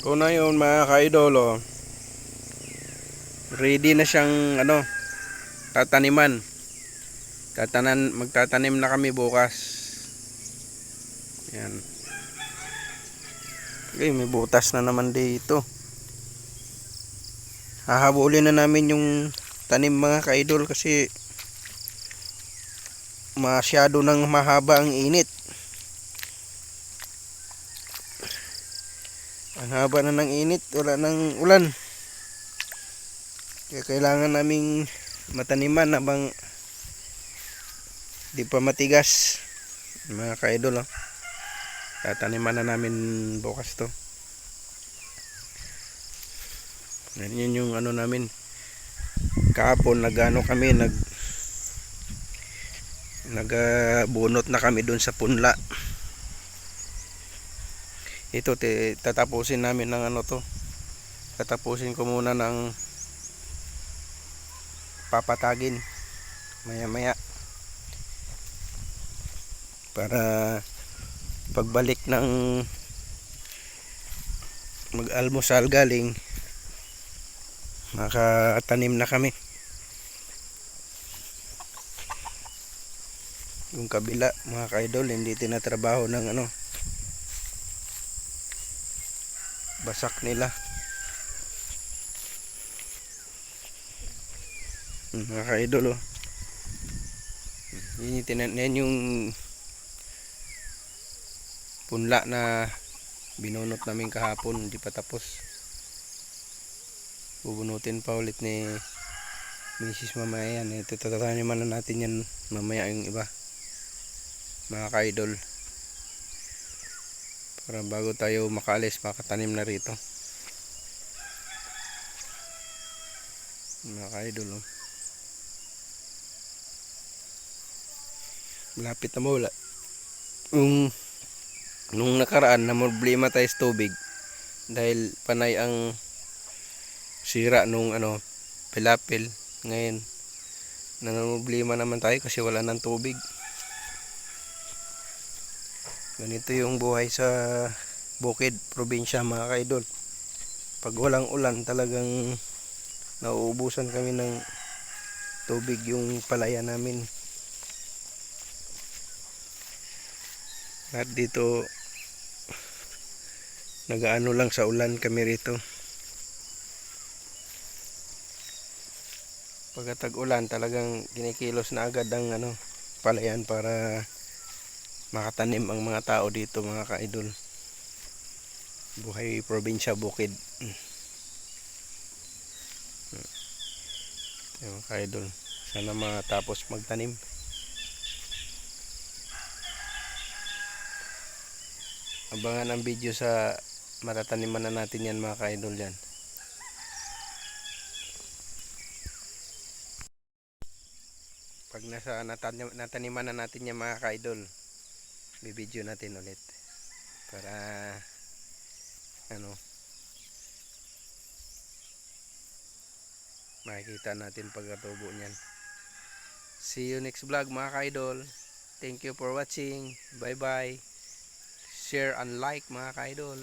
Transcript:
Ito na yun mga ka-idol oh. Ready na siyang ano tataniman. Tatanan magtatanim na kami bukas. Yan. Okay, may butas na naman dito. Hahabulin na namin yung tanim mga ka-idol kasi masyado nang mahaba ang init. Ang haba na ng init, wala nang ulan. Kaya kailangan naming mataniman habang di pa matigas. Mga ka-idol, oh. Tataniman na namin bukas to. Yan yun yung ano namin. Kahapon nagano kami nag nagbunot na kami doon sa punla. Ito tatapusin namin ng ano to. Tatapusin ko muna ng papatagin. Maya maya. Para pagbalik ng mag-almusal galing makatanim na kami. Yung kabila mga kaidol hindi tinatrabaho ng ano basak nila. Hmm, mga kaidol oh. Yun yung, tinan- yan yung punla na binunot namin kahapon. Hindi pa tapos. Bubunutin pa ulit ni Mrs. mamaya yan. Ito tataniman na natin yan mamaya yung iba. Mga ka-idol para bago tayo makaalis makatanim na rito. Mga ka-idol oh. malapit na mawala. Yung nung nakaraan na problema tayo sa tubig dahil panay ang sira nung ano pilapil ngayon problema naman tayo kasi wala ng tubig ganito yung buhay sa bukid probinsya mga kaidol. Pag walang ulan talagang nauubusan kami ng tubig yung palaya namin. At dito nagaano lang sa ulan kami rito. Pagkatag ulan talagang kinikilos na agad ang ano palayan para makatanim ang mga tao dito mga kaidol. Buhay probinsya bukid. Mga kaidol sana matapos magtanim. Abangan ang video sa matataniman na natin yan mga ka-idol yan. Pag nasa natanim, nataniman na natin yan mga ka-idol bibidyo natin ulit. Para ano makikita natin pagkatubo niyan. See you next vlog mga ka-idol. Thank you for watching. Bye bye share and like mga ka-idol